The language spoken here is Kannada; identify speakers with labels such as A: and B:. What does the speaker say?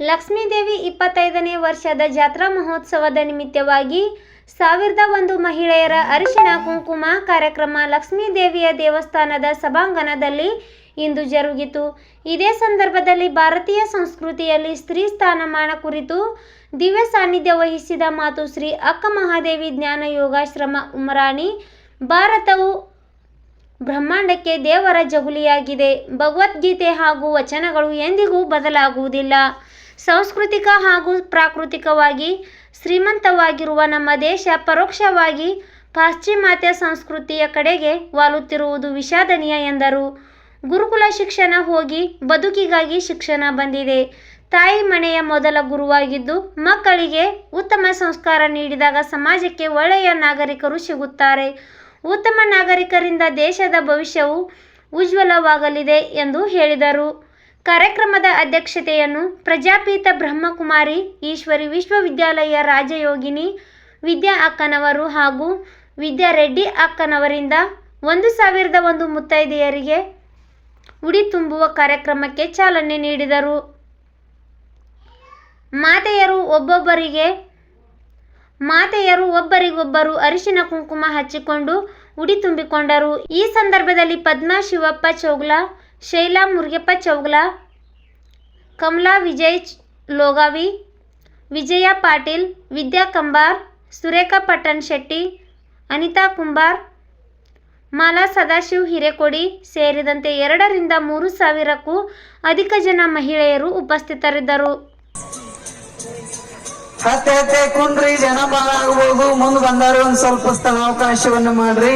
A: ಲಕ್ಷ್ಮೀದೇವಿ ಇಪ್ಪತ್ತೈದನೇ ವರ್ಷದ ಜಾತ್ರಾ ಮಹೋತ್ಸವದ ನಿಮಿತ್ತವಾಗಿ ಸಾವಿರದ ಒಂದು ಮಹಿಳೆಯರ ಅರಿಶಿಣ ಕುಂಕುಮ ಕಾರ್ಯಕ್ರಮ ಲಕ್ಷ್ಮೀದೇವಿಯ ದೇವಸ್ಥಾನದ ಸಭಾಂಗಣದಲ್ಲಿ ಇಂದು ಜರುಗಿತು. ಇದೇ ಸಂದರ್ಭದಲ್ಲಿ ಭಾರತೀಯ ಸಂಸ್ಕೃತಿಯಲ್ಲಿ ಸ್ತ್ರೀ ಸ್ಥಾನಮಾನ ಕುರಿತು ದಿವ್ಯ ಸಾನ್ನಿಧ್ಯ ವಹಿಸಿದ ಮಾತು ಶ್ರೀ ಅಕ್ಕ ಮಹಾದೇವಿ ಜ್ಞಾನ ಯೋಗಾಶ್ರಮ ಉಮರಾಣಿ, ಭಾರತವು ಬ್ರಹ್ಮಾಂಡಕ್ಕೆ ದೇವರ ಜಗುಲಿಯಾಗಿದೆ. ಭಗವದ್ಗೀತೆ ಹಾಗೂ ವಚನಗಳು ಎಂದಿಗೂ ಬದಲಾಗುವುದಿಲ್ಲ. ಸಾಂಸ್ಕೃತಿಕ ಹಾಗೂ ಪ್ರಾಕೃತಿಕವಾಗಿ ಶ್ರೀಮಂತವಾಗಿರುವ ನಮ್ಮ ದೇಶ ಪರೋಕ್ಷವಾಗಿ ಪಾಶ್ಚಿಮಾತ್ಯ ಸಂಸ್ಕೃತಿಯ ಕಡೆಗೆ ವಾಲುತ್ತಿರುವುದು ವಿಷಾದನೀಯ ಎಂದರು. ಗುರುಕುಲ ಶಿಕ್ಷಣ ಹೋಗಿ ಬದುಕಿಗಾಗಿ ಶಿಕ್ಷಣ ಬಂದಿದೆ. ತಾಯಿ ಮನೆಯ ಮೊದಲ ಗುರುವಾಗಿದ್ದು ಮಕ್ಕಳಿಗೆ ಉತ್ತಮ ಸಂಸ್ಕಾರ ನೀಡಿದಾಗ ಸಮಾಜಕ್ಕೆ ಒಳ್ಳೆಯ ನಾಗರಿಕರು ಸಿಗುತ್ತಾರೆ. ಉತ್ತಮ ನಾಗರಿಕರಿಂದ ದೇಶದ ಭವಿಷ್ಯವು ಉಜ್ವಲವಾಗಲಿದೆ ಎಂದು ಹೇಳಿದರು. ಕಾರ್ಯಕ್ರಮದ ಅಧ್ಯಕ್ಷತೆಯನ್ನು ಪ್ರಜಾಪೀತ ಬ್ರಹ್ಮಕುಮಾರಿ ಈಶ್ವರಿ ವಿಶ್ವವಿದ್ಯಾಲಯ ರಾಜಯೋಗಿನಿ ವಿದ್ಯಾ ಅಕ್ಕನವರು ಹಾಗೂ ವಿದ್ಯಾ ರೆಡ್ಡಿ ಅಕ್ಕನವರಿಂದ ಒಂದು ಸಾವಿರದ ಒಂದು ಮುತ್ತೈದೆಯರಿಗೆ ಉಡಿ ತುಂಬುವ ಕಾರ್ಯಕ್ರಮಕ್ಕೆ ಚಾಲನೆ ನೀಡಿದರು. ಮಾತೆಯರು ಒಬ್ಬೊಬ್ಬರಿಗೆ, ಮಾತೆಯರು ಒಬ್ಬರಿಗೊಬ್ಬರು ಅರಿಶಿನ ಕುಂಕುಮ ಹಚ್ಚಿಕೊಂಡು ಉಡಿ ತುಂಬಿಕೊಂಡರು. ಈ ಸಂದರ್ಭದಲ್ಲಿ ಪದ್ಮಾ ಶಿವಪ್ಪ ಚೌಗ್ಲ ಶೈಲಾ ಮುರುಗಪ್ಪ ಚೌಗ್ಲಾ ಕಮಲಾ ವಿಜಯ್ ಲೋಗಾವಿ ವಿಜಯ ಪಾಟೀಲ್ ವಿದ್ಯಾ ಕಂಬಾರ್ ಸುರೇಖಾ ಪಟ್ಟಣ್ ಶೆಟ್ಟಿ ಅನಿತಾ ಕುಂಬಾರ್ ಮಾಲಾ ಸದಾಶಿವ್ ಹಿರೇಕೊಡಿ ಸೇರಿದಂತೆ ಎರಡರಿಂದ ಮೂರು ಸಾವಿರಕ್ಕೂ ಅಧಿಕ ಜನ ಮಹಿಳೆಯರು ಉಪಸ್ಥಿತರಿದ್ದರು.
B: ಜನ ಮುಂದೆ ಸ್ವಲ್ಪ ಸ್ಥಳಾವಕಾಶವನ್ನು ಮಾಡ್ರಿ.